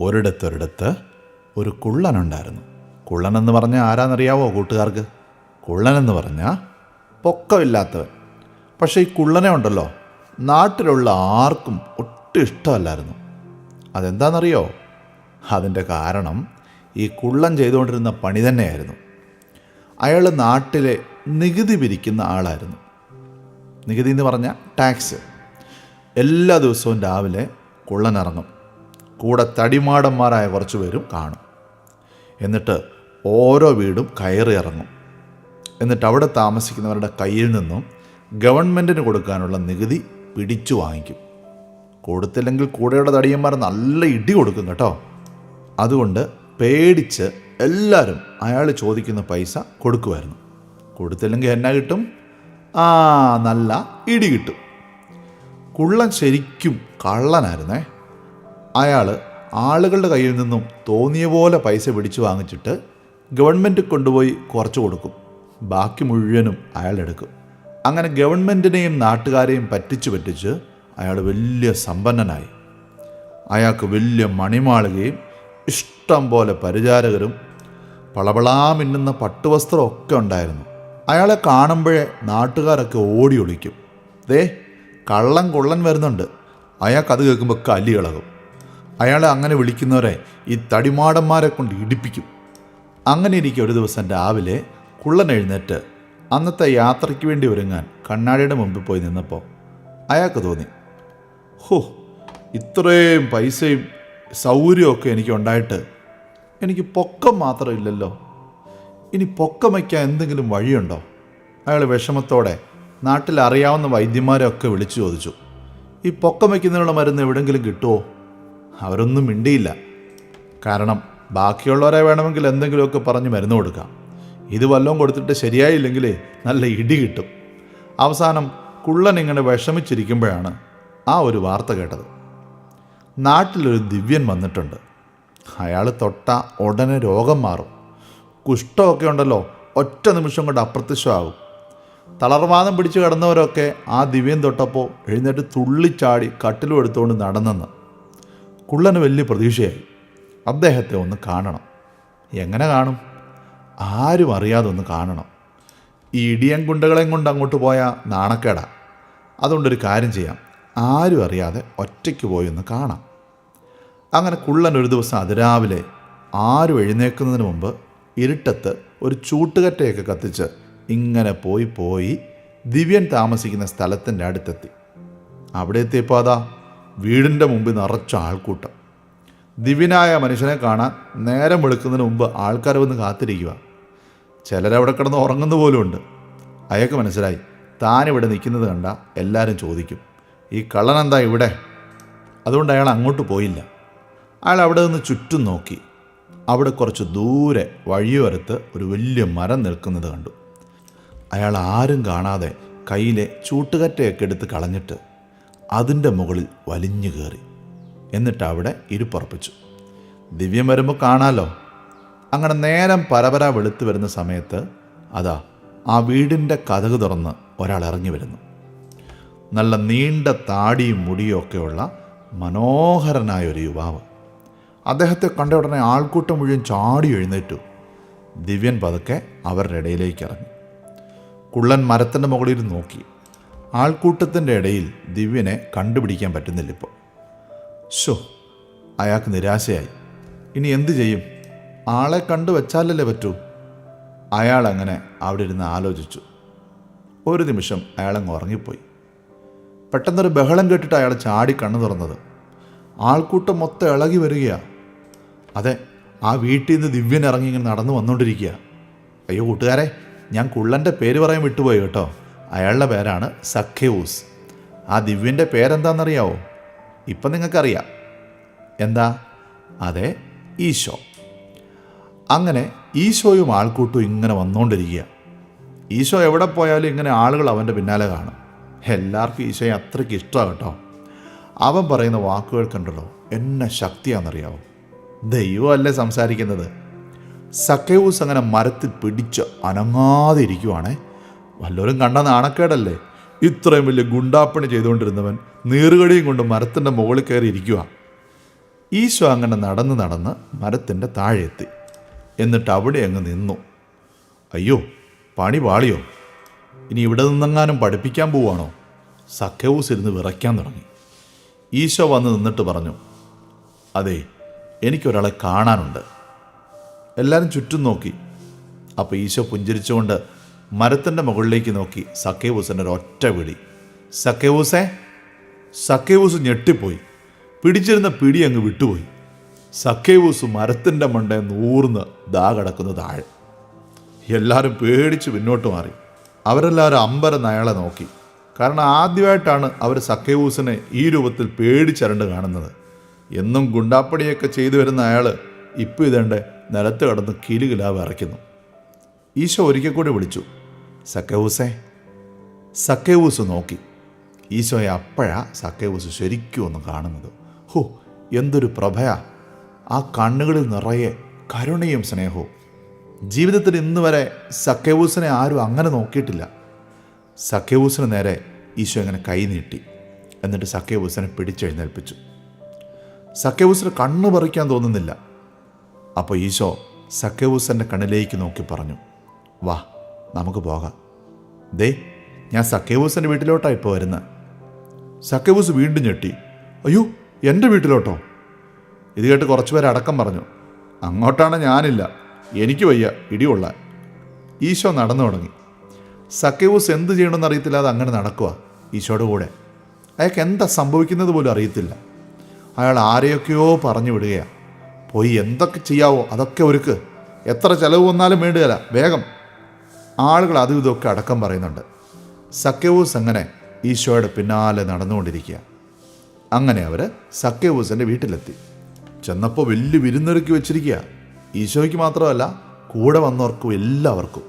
ഒരിടത്തൊരിടത്ത് ഒരു കുള്ളനുണ്ടായിരുന്നു. കുള്ളനെന്ന് പറഞ്ഞാൽ ആരാന്നറിയാവോ കൂട്ടുകാർക്ക്? കുള്ളനെന്ന് പറഞ്ഞാൽ പൊക്കമില്ലാത്തവൻ. പക്ഷേ ഈ കുള്ളനെ ഉണ്ടല്ലോ നാട്ടിലുള്ള ആർക്കും ഒട്ടും ഇഷ്ടമല്ലായിരുന്നു. അതെന്താണെന്നറിയോ അതിന്റെ കാരണം ഈ കുള്ളൻ ചെയ്തുകൊണ്ടിരുന്ന പണി തന്നെയായിരുന്നു. അയാൾ നാട്ടിലെ നികുതി പിരിക്കുന്ന ആളായിരുന്നു. നികുതി എന്ന് പറഞ്ഞാൽ ടാക്സ്. എല്ലാ ദിവസവും രാവിലെ കുള്ളൻ ഇറങ്ങും. കൂടെ തടിമാടന്മാരായ കുറച്ച് പേരും കാണും. എന്നിട്ട് ഓരോ വീടും കയറി ഇറങ്ങും. എന്നിട്ട് അവിടെ താമസിക്കുന്നവരുടെ കയ്യിൽ നിന്നും ഗവൺമെന്റിന് കൊടുക്കാനുള്ള നികുതി പിടിച്ചു വാങ്ങിക്കും. കൊടുത്തില്ലെങ്കിൽ കൂടെയുള്ള തടിയന്മാർ നല്ല ഇടി കൊടുക്കും കേട്ടോ. അതുകൊണ്ട് പേടിച്ച് എല്ലാവരും അയാൾ ചോദിക്കുന്ന പൈസ കൊടുക്കുമായിരുന്നു. കൊടുത്തില്ലെങ്കിൽ എന്നാ കിട്ടും? ആ നല്ല ഇടി കിട്ടും. കുള്ളൻ ശരിക്കും കള്ളനായിരുന്നേ. അയാൾ ആളുകളുടെ കയ്യിൽ നിന്നും തോന്നിയ പോലെ പൈസ പിടിച്ചു വാങ്ങിച്ചിട്ട് ഗവൺമെന്റ് കൊണ്ടുപോയി കുറച്ച് കൊടുക്കും. ബാക്കി മുഴുവനും അയാൾ എടുക്കും. അങ്ങനെ ഗവൺമെന്റിനെയും നാട്ടുകാരെയും പറ്റിച്ച് പറ്റിച്ച് അയാൾ വലിയ സമ്പന്നനായി. അയാൾക്ക് വലിയ മണിമാളുകയും ഇഷ്ടം പോലെ പരിചാരകരും പളപളാ മിന്നുന്ന പട്ടുവസ്ത്രം ഒക്കെ ഉണ്ടായിരുന്നു. അയാളെ കാണുമ്പോഴേ നാട്ടുകാരൊക്കെ ഓടി ഒളിക്കും. ദേ കള്ളൻ കൊള്ളൻ വരുന്നുണ്ട്. അയാൾക്ക് അത് കേൾക്കുമ്പോൾ കലി ഇളകും. അയാളെ അങ്ങനെ വിളിക്കുന്നവരെ ഈ തടിമാടന്മാരെ കൊണ്ട് ഇടിപ്പിക്കും. അങ്ങനെ ഇരിക്കെ ഒരു ദിവസം രാവിലെ കുള്ളൻ എഴുന്നേറ്റ് അന്നത്തെ യാത്രയ്ക്ക് വേണ്ടി ഒരുങ്ങാൻ കണ്ണാടിയുടെ മുമ്പിൽ പോയി നിന്നപ്പോൾ അയാൾക്ക് തോന്നി ഹോ ഇത്രയും പൈസയും സൗകര്യമൊക്കെ എനിക്ക് ഉണ്ടായിട്ട് എനിക്ക് പൊക്കം മാത്രമില്ലല്ലോ ഇനി പൊക്കം വയ്ക്കാൻ എന്തെങ്കിലും വഴിയുണ്ടോ? അയാൾ വിഷമത്തോടെ നാട്ടിൽ അറിയാവുന്ന വൈദ്യന്മാരെയൊക്കെ വിളിച്ചു ചോദിച്ചു ഈ പൊക്കം വയ്ക്കുന്നതിനുള്ള മരുന്ന് എവിടെയെങ്കിലും കിട്ടുമോ അവരൊന്നും മിണ്ടിയില്ല. കാരണം ബാക്കിയുള്ളവരെ വേണമെങ്കിൽ എന്തെങ്കിലുമൊക്കെ പറഞ്ഞ് മരുന്ന് കൊടുക്കാം. ഇത് വല്ലതും കൊടുത്തിട്ട് ശരിയായില്ലെങ്കിലേ നല്ല ഇടി കിട്ടും. അവസാനം കുള്ളൻ ഇങ്ങനെ വിഷമിച്ചിരിക്കുമ്പോഴാണ് ആ ഒരു വാർത്ത കേട്ടത്. നാട്ടിലൊരു ദിവ്യൻ വന്നിട്ടുണ്ട്. അയാൾ തൊട്ട ഉടനെ രോഗം മാറും. കുഷ്ഠമൊക്കെ ഉണ്ടല്ലോ ഒറ്റ നിമിഷം കൊണ്ട് അപ്രത്യക്ഷമാകും. തളർവാദം പിടിച്ച് കിടന്നവരൊക്കെ ആ ദിവ്യൻ തൊട്ടപ്പോൾ എഴുന്നേറ്റ് തുള്ളിച്ചാടി കട്ടിലും എടുത്തുകൊണ്ട് നടന്നെന്ന്. കുള്ളന് വലിയ പ്രതീക്ഷയായി. അദ്ദേഹത്തെ ഒന്ന് കാണണം. എങ്ങനെ കാണും? ആരും അറിയാതെ ഒന്ന് കാണണം. ഈ ഇടിയൻ ഗുണ്ടകളെയും കൊണ്ട് അങ്ങോട്ട് പോയാൽ നാണക്കേടാ. അതുകൊണ്ടൊരു കാര്യം ചെയ്യാം. ആരും അറിയാതെ ഒറ്റയ്ക്ക് പോയി ഒന്ന് കാണാം. അങ്ങനെ കുള്ളൻ ഒരു ദിവസം അതിരാവിലെ ആരും എഴുന്നേൽക്കുന്നതിന് മുമ്പ് ഇരുട്ടത്ത് ഒരു ചൂട്ടുകറ്റയൊക്കെ കത്തിച്ച് ഇങ്ങനെ പോയി പോയി ദിവ്യൻ താമസിക്കുന്ന സ്ഥലത്തിന്റെ അടുത്തെത്തി. അവിടെ എത്തിയപ്പോൾ അതാ വീടിന്റെ മുമ്പിൽ നിറച്ച ആൾക്കൂട്ടം. ദിവ്യനായ മനുഷ്യനെ കാണാൻ നേരം വെളുക്കുന്നതിന് മുമ്പ് ആൾക്കാർ വന്ന് കാത്തിരിക്കുക. ചിലരവിടെ കിടന്ന് ഉറങ്ങുന്ന പോലുമുണ്ട് അയാൾക്ക് മനസ്സിലായി താനിവിടെ നിൽക്കുന്നത് കണ്ട എല്ലാവരും ചോദിക്കും ഈ കള്ളൻ എന്താ ഇവിടെ? അതുകൊണ്ട് അയാൾ അങ്ങോട്ട് പോയില്ല. അയാൾ അവിടെ നിന്ന് ചുറ്റും നോക്കി. അവിടെ കുറച്ച് ദൂരെ വഴിയോരത്ത് ഒരു വലിയ മരം നിൽക്കുന്നത് കണ്ടു. അയാൾ ആരും കാണാതെ കയ്യിലെ ചൂട്ടുകറ്റയൊക്കെ എടുത്ത് കളഞ്ഞിട്ട് അതിന്റെ മുകളിൽ വലിഞ്ഞു കയറി. എന്നിട്ട് അവിടെ ഇരുപ്പുറപ്പിച്ചു. ദിവ്യം വരുമ്പോൾ കാണാലോ? അങ്ങനെ നേരം പരപര വെളുത്തു വരുന്ന സമയത്ത് അതാ ആ വീടിന്റെ കഥക് തുറന്ന് ഒരാൾ ഇറങ്ങി വരുന്നു. നല്ല നീണ്ട താടിയും മുടിയും ഒക്കെയുള്ള മനോഹരനായ ഒരു യുവാവ്. അദ്ദേഹത്തെ കണ്ട ഉടനെ ആൾക്കൂട്ടം മുഴുവൻ ചാടി എഴുന്നേറ്റു. ദിവ്യൻ പതുക്കെ അവരുടെ ഇടയിലേക്ക് ഇറങ്ങി. കുള്ളൻ മരത്തിന്റെ മുകളിൽ നോക്കി. ആൾക്കൂട്ടത്തിന്റെ ഇടയിൽ ദിവ്യനെ കണ്ടുപിടിക്കാൻ പറ്റുന്നില്ല ഇപ്പോൾ. ഷോ അയാൾക്ക് നിരാശയായി. ഇനി എന്തു ചെയ്യും? ആളെ കണ്ടു വച്ചാലല്ലേ പറ്റൂ? അയാൾ അങ്ങനെ അവിടെ ഇരുന്ന് ആലോചിച്ചു. ഒരു നിമിഷം അയാളങ്ങ് ഉറങ്ങിപ്പോയി. പെട്ടെന്നൊരു ബഹളം കേട്ടിട്ട് അയാൾ ചാടി കണ്ണു തുറന്നത്. ആൾക്കൂട്ടം മൊത്തം ഇളകി വരികയാണ് അതെ ആ വീട്ടിൽ നിന്ന് ദിവ്യൻ ഇറങ്ങി ഇങ്ങനെ നടന്നു വന്നുകൊണ്ടിരിക്കുക അയ്യോ കൂട്ടുകാരെ ഞാൻ കുള്ളന്റെ പേര് പറയാൻ വിട്ടുപോയി കേട്ടോ. അയാളുടെ പേരാണ് സഖ്യൂസ്. ആ ദിവ്യന്റെ പേരെന്താണെന്നറിയാവോ ഇപ്പം നിങ്ങൾക്കറിയാം. എന്താ? അതെ ഈശോ. അങ്ങനെ ഈശോയും ആൾക്കൂട്ടും ഇങ്ങനെ വന്നുകൊണ്ടിരിക്കുക ഈശോ എവിടെ പോയാലും ഇങ്ങനെ ആളുകൾ അവന്റെ പിന്നാലെ കാണും. എല്ലാവർക്കും ഈശോയെ അത്രയ്ക്ക് ഇഷ്ടമാണ് കേട്ടോ. അവൻ പറയുന്ന വാക്കുകൾ കണ്ടല്ലോ എന്നെ ശക്തിയാണെന്നറിയാവോ ദൈവമല്ലേ സംസാരിക്കുന്നത്? സക്കയൂസ് അങ്ങനെ മരത്തിൽ പിടിച്ച് അനങ്ങാതെ ഇരിക്കുവാണേ വല്ലവരും കണ്ട നാണക്കേടല്ലേ? ഇത്രയും വലിയ ഗുണ്ടാപ്പണി ചെയ്തുകൊണ്ടിരുന്നവൻ നീറുകടിയും കൊണ്ട് മരത്തിന്റെ മുകളിൽ കയറി ഇരിക്കുക ഈശോ അങ്ങനെ നടന്ന് നടന്ന് മരത്തിന്റെ താഴെ എത്തി എന്നിട്ട് അവിടെ അങ്ങ് നിന്നു. അയ്യോ പണി പാളിയോ? ഇനി ഇവിടെ നിന്നെങ്ങാനും പഠിപ്പിക്കാൻ പോവാണോ? സഖ്യവൂസ് ഇരുന്ന് വിറയ്ക്കാൻ തുടങ്ങി. ഈശോ വന്ന് നിന്നിട്ട് പറഞ്ഞു അതെ എനിക്കൊരാളെ കാണാനുണ്ട്. എല്ലാവരും ചുറ്റും നോക്കി. അപ്പോൾ ഈശോ പുഞ്ചിരിച്ചുകൊണ്ട് മരത്തിന്റെ മുകളിലേക്ക് നോക്കി സക്കേവൂസിന്റെ ഒരൊറ്റ പിടി സക്കേവൂസേ സക്കേവൂസ് ഞെട്ടിപ്പോയി. പിടിച്ചിരുന്ന പിടി അങ്ങ് വിട്ടുപോയി. സക്കേവൂസ് മരത്തിന്റെ മണ്ടേ നൂർന്ന് ദാ കിടക്കുന്ന താഴെ. എല്ലാവരും പേടിച്ച് പിന്നോട്ട് മാറി. അവരെല്ലാവരും അമ്പര അയാളെ നോക്കി. കാരണം ആദ്യമായിട്ടാണ് അവർ സക്കേവൂസിനെ ഈ രൂപത്തിൽ പേടിച്ചരണ്ട് കാണുന്നത്. എന്നും ഗുണ്ടാപ്പടിയൊക്കെ ചെയ്തു വരുന്ന അയാൾ ഇപ്പോൾ ഇതേണ്ട നിലത്ത് കിടന്ന് കിലുകിലാവ് ഇറയ്ക്കുന്നു ഈശോ ഒരിക്കൽ കൂടി വിളിച്ചു. സക്കേവൂസേ സക്കേവൂസ് നോക്കി. ഈശോയെ അപ്പോഴാ സക്കേവൂസ് ശരിക്കും ഒന്ന് കാണുന്നത്. ഹോ എന്തൊരു പ്രഭയ. ആ കണ്ണുകളിൽ നിറയെ കരുണയും സ്നേഹവും. ജീവിതത്തിൽ ഇന്ന് വരെ സക്കേവൂസിനെ ആരും അങ്ങനെ നോക്കിയിട്ടില്ല. സക്കേവൂസിന് നേരെ ഈശോ ഇങ്ങനെ കൈ നീട്ടി. എന്നിട്ട് സക്കേവൂസിനെ പിടിച്ചെഴുന്നേൽപ്പിച്ചു. സക്കേവൂസിന് കണ്ണ് പറിക്കാൻ തോന്നുന്നില്ല. അപ്പോൾ ഈശോ സക്കേവൂസന്റെ കണ്ണിലേക്ക് നോക്കി പറഞ്ഞു വാ നമുക്ക് പോകാം. ദേ ഞാൻ സക്കേബൂസിന്റെ വീട്ടിലോട്ടാണ് ഇപ്പോൾ വരുന്നത്. സക്കേബൂസ് വീണ്ടും ഞെട്ടി. അയ്യോ എന്റെ വീട്ടിലോട്ടോ? ഇത് കേട്ട് കുറച്ച് പേര് അടക്കം പറഞ്ഞു. അങ്ങോട്ടാണ് ഞാനില്ല. എനിക്ക് വയ്യ ഇടിയുള്ള ഈശോ നടന്നു തുടങ്ങി. സക്കേവൂസ് എന്ത് ചെയ്യണമെന്ന് അറിയത്തില്ലാതെ അങ്ങനെ നടക്കുക ഈശോയുടെ കൂടെ. അയാൾക്ക് എന്താ സംഭവിക്കുന്നത് പോലും അറിയത്തില്ല. അയാൾ ആരെയൊക്കെയോ പറഞ്ഞു വിടുകയാണ് പോയി എന്തൊക്കെ ചെയ്യാവോ അതൊക്കെ ഒരുക്ക്. എത്ര ചിലവ് വന്നാലും വേണ്ടുകയില്ല വേഗം. ആളുകൾ അതും ഇതൊക്കെ അടക്കം പറയുന്നുണ്ട്. സക്കേവൂസ് അങ്ങനെ ഈശോയുടെ പിന്നാലെ നടന്നുകൊണ്ടിരിക്കുക. അങ്ങനെ അവർ സക്കേവൂസിന്റെ വീട്ടിലെത്തി. ചെന്നപ്പോൾ വലിയ വിരുന്നൊരുക്കി വെച്ചിരിക്കുക. ഈശോയ്ക്ക് മാത്രമല്ല കൂടെ വന്നവർക്കും എല്ലാവർക്കും.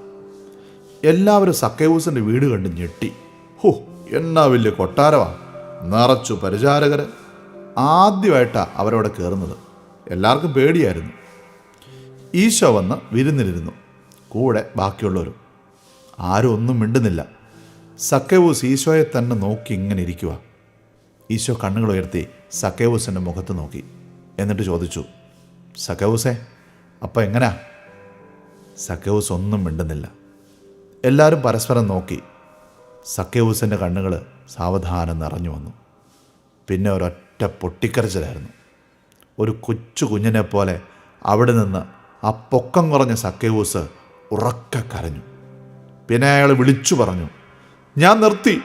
എല്ലാവരും സക്കേവൂസിന്റെ വീട് കണ്ട് ഞെട്ടി. ഹോ എന്നാ വലിയ കൊട്ടാരമാണ് നിറച്ചു പരിചാരകർ ആദ്യമായിട്ടാണ് അവരവിടെ കയറുന്നത് എല്ലാവർക്കും പേടിയായിരുന്നു. ഈശോ വന്ന് വിരുന്നിലിരുന്നു. കൂടെ ബാക്കിയുള്ളവരും. ആരും ഒന്നും മിണ്ടുന്നില്ല. സക്കേവൂസ് ഈശോയെ തന്നെ നോക്കി ഇങ്ങനെ ഇരിക്കുക ഈശോ കണ്ണുകൾ ഉയർത്തി സക്കേവൂസിന്റെ മുഖത്ത് നോക്കി. എന്നിട്ട് ചോദിച്ചു സക്കേവൂസേ അപ്പം എങ്ങനാ? സക്കേവൂസ് ഒന്നും മിണ്ടുന്നില്ല. എല്ലാവരും പരസ്പരം നോക്കി. സക്കേവൂസിന്റെ കണ്ണുകൾ സാവധാനം നിറഞ്ഞു വന്നു. പിന്നെ ഒരൊറ്റ പൊട്ടിക്കരച്ചിലായിരുന്നു. ഒരു കൊച്ചു കുഞ്ഞിനെ പോലെ അവിടെ നിന്ന് ആ പൊക്കം കുറഞ്ഞ സക്കേവൂസ് ഉറക്കെ കരഞ്ഞു. പിന്നെ അയാൾ വിളിച്ചു പറഞ്ഞു ഞാൻ നിർത്തി.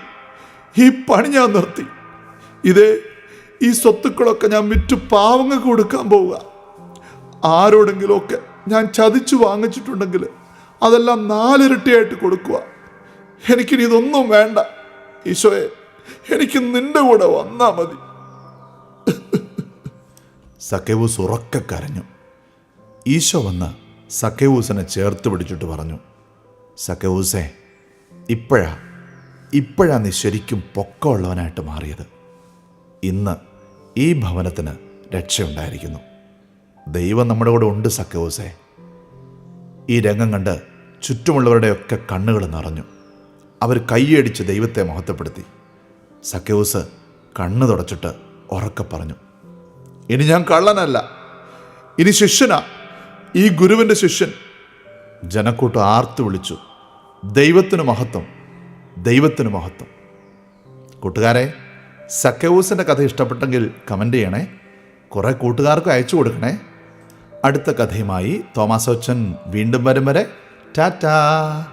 ഈ പണി ഞാൻ നിർത്തി. ഇത് ഈ സ്വത്തുക്കളൊക്കെ ഞാൻ വിറ്റ് പാവങ്ങൾക്ക് കൊടുക്കാൻ പോവുക. ആരോടെങ്കിലുമൊക്കെ ഞാൻ ചതിച്ചു വാങ്ങിച്ചിട്ടുണ്ടെങ്കിൽ അതെല്ലാം നാലിരട്ടിയായിട്ട് കൊടുക്കുക. എനിക്കിനി ഇതൊന്നും വേണ്ട. ഈശോയെ എനിക്ക് നിന്റെ കൂടെ വന്നാൽ മതി. സക്കേവൂസ് ഉറക്കെ കരഞ്ഞു. ഈശോ വന്ന് സക്കേവൂസിനെ ചേർത്ത് പിടിച്ചിട്ട് പറഞ്ഞു സക്കേവൂസേ ഇപ്പോഴാ ഇപ്പോഴാ നീ ശരിക്കും പൊക്കമുള്ളവനായിട്ട് മാറിയത്. ഇന്ന് ഈ ഭവനത്തിന് രക്ഷയുണ്ടായിരിക്കുന്നു. ദൈവം നമ്മുടെ കൂടെ ഉണ്ട് സക്കേവൂസേ ഈ രംഗം കണ്ട് ചുറ്റുമുള്ളവരുടെയൊക്കെ കണ്ണുകൾ നിറഞ്ഞു. അവർ കൈയടിച്ച് ദൈവത്തെ മഹത്വപ്പെടുത്തി. സക്കേവൂസ് കണ്ണ് തുടച്ചിട്ട് ഉറക്കെ പറഞ്ഞു ഇനി ഞാൻ കള്ളനല്ല. ഇനി ശിഷ്യനാ. ഈ ഗുരുവിന്റെ ശിഷ്യൻ. ജനക്കൂട്ടം ആർത്തു വിളിച്ചു. ദൈവത്തിന് മഹത്വം ദൈവത്തിന് മഹത്വം. കൂട്ടുകാരെ സക്കേവൂസിന്റെ കഥ ഇഷ്ടപ്പെട്ടെങ്കിൽ കമന്റ് ചെയ്യണേ. കുറേ കൂട്ടുകാർക്ക് അയച്ചു കൊടുക്കണേ. അടുത്ത കഥയുമായി തോമസ് അച്ഛൻ വീണ്ടും വരും വരെ. ടാറ്റാ!